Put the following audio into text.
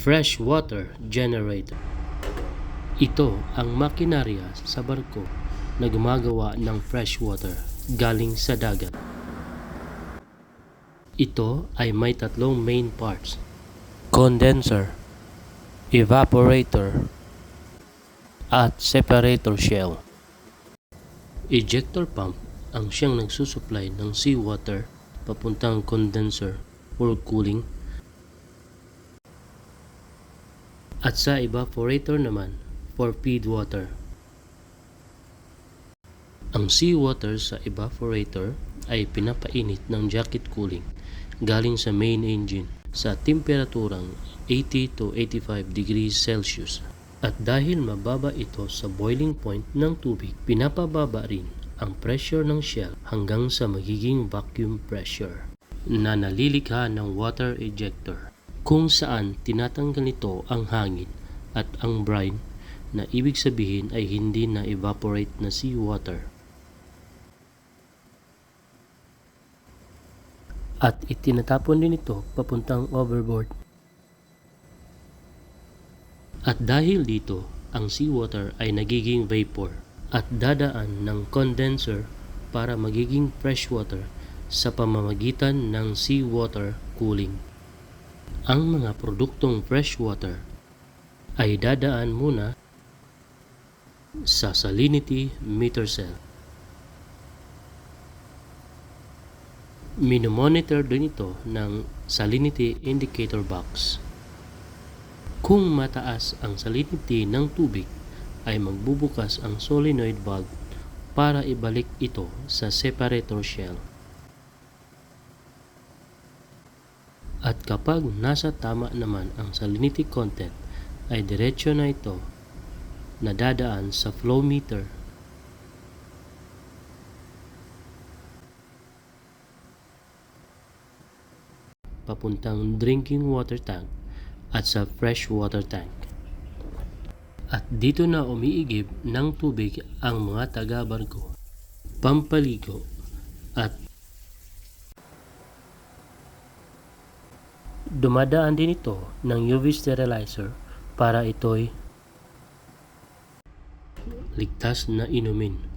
Freshwater Generator Ito ang makinarya sa barko na gumagawa ng freshwater galing sa dagat. Ito ay may tatlong main parts. Condenser, evaporator, at separator shell. Ejector pump ang siyang nagsusupply ng seawater papuntang condenser for cooling at sa evaporator naman for feed water. Ang seawater sa evaporator ay pinapainit ng jacket cooling galing sa main engine sa temperaturang 80 to 85 degrees Celsius. At dahil mababa ito sa boiling point ng tubig, pinapababa rin ang pressure ng shell hanggang sa magiging vacuum pressure na nalilikha ng water ejector kung saan tinatanggal nito ang hangin at ang brine na ibig sabihin ay hindi na evaporate na seawater. At itinatapon din ito papuntang overboard. At dahil dito, ang seawater ay nagiging vapor at dadaan ng condenser para magiging freshwater sa pamamagitan ng seawater cooling. Ang mga produktong freshwater ay dadaan muna sa salinity meter cell. Minomonitor din ito ng salinity indicator box. Kung mataas ang salinity ng tubig, ay magbubukas ang solenoid valve para ibalik ito sa separator shell. At kapag nasa tama naman ang salinity content, ay diretsyo na ito na dadaan sa flow meter papuntang drinking water tank at sa fresh water tank. At dito na umiigib ng tubig ang mga taga-barko, pampaligo at dumadaan din ito ng UV sterilizer para ito'y ligtas na inumin.